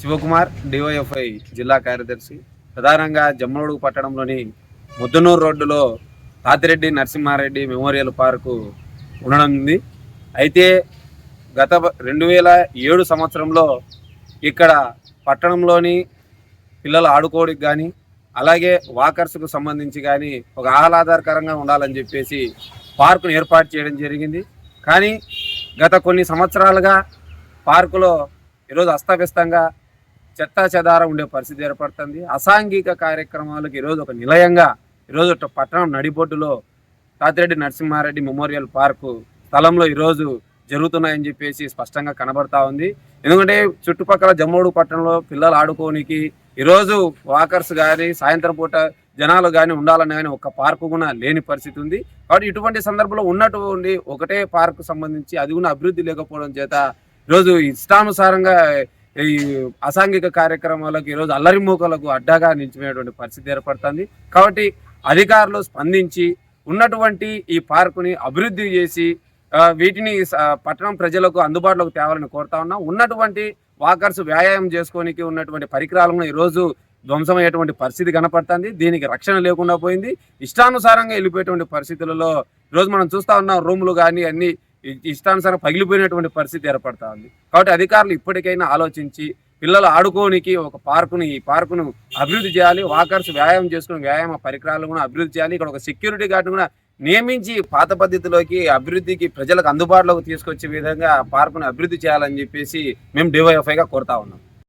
Shivakumar DYFI జిల్లా కార్యదర్శి. ప్రధానంగా జమ్మడు పట్టణంలోని ముద్దనూరు రోడ్డులో తాతిరెడ్డి నరసింహారెడ్డి మెమోరియల్ పార్కు ఉండడం ఉంది. అయితే గత రెండు వేల ఏడు సంవత్సరంలో ఇక్కడ పట్టణంలోని పిల్లలు ఆడుకోవడానికి కానీ అలాగే వాకర్స్కు సంబంధించి కానీ ఒక ఆహ్లాదకరంగా ఉండాలని చెప్పేసి పార్కును ఏర్పాటు చేయడం జరిగింది. కానీ గత కొన్ని సంవత్సరాలుగా పార్కులో ఈరోజు అస్తవ్యస్తంగా చెత్తా చెదారం ఉండే పరిస్థితి ఏర్పడుతుంది. అసాంఘిక కార్యక్రమాలకు ఈరోజు ఒక నిలయంగా ఈరోజు పట్టణం నడిబొడ్డులో తాతిరెడ్డి నరసింహారెడ్డి మెమోరియల్ పార్కు స్థలంలో ఈరోజు జరుగుతున్నాయని చెప్పేసి స్పష్టంగా కనబడతా ఉంది. ఎందుకంటే చుట్టుపక్కల జమ్మోడు పట్టణంలో పిల్లలు ఆడుకోనికి ఈరోజు వాకర్స్ కానీ సాయంత్రం పూట జనాలు కానీ ఉండాలని కానీ ఒక పార్కు కూడా లేని పరిస్థితి ఉంది. కాబట్టి ఇటువంటి సందర్భంలో ఉన్నటువంటి ఒకటే పార్కు సంబంధించి అది కూడా అభివృద్ధి లేకపోవడం చేత ఈరోజు ఇష్టానుసారంగా ఈ అసాంఘిక కార్యక్రమాలకు ఈరోజు అల్లరి మూకలకు అడ్డాగా నిలిచిపోయినటువంటి పరిస్థితి ఏర్పడుతుంది. కాబట్టి అధికారులు స్పందించి ఉన్నటువంటి ఈ పార్కుని అభివృద్ధి చేసి వీటిని పట్టణం ప్రజలకు అందుబాటులోకి తేవాలని కోరుతా ఉన్నాం. ఉన్నటువంటి వాకర్స్ వ్యాయామం చేసుకోనికి ఉన్నటువంటి పరికరాలను ఈరోజు ధ్వంసమయ్యేటువంటి పరిస్థితి కనపడుతుంది. దీనికి రక్షణ లేకుండా పోయింది. ఇష్టానుసారంగా వెళ్ళిపోయేటువంటి పరిస్థితులలో ఈరోజు మనం చూస్తా ఉన్నాం. రూములు కానీ అన్నీ ఇష్టానుసారం పగిలిపోయినటువంటి పరిస్థితి ఏర్పడతా ఉంది. కాబట్టి అధికారులు ఇప్పటికైనా ఆలోచించి పిల్లలు ఆడుకోనికి ఒక పార్కును ఈ పార్కును అభివృద్ధి చేయాలి వాకర్స్ వ్యాయామం చేసుకుని వ్యాయామ పరికరాలు కూడా అభివృద్ధి చేయాలి ఇక్కడ ఒక సెక్యూరిటీ గార్డు కూడా నియమించి పాత పద్ధతిలోకి అభివృద్ధికి ప్రజలకు అందుబాటులోకి తీసుకొచ్చే విధంగా పార్కును అభివృద్ధి చేయాలని చెప్పేసి మేము డివైఎఫ్ఐగా కోరుతా ఉన్నాం.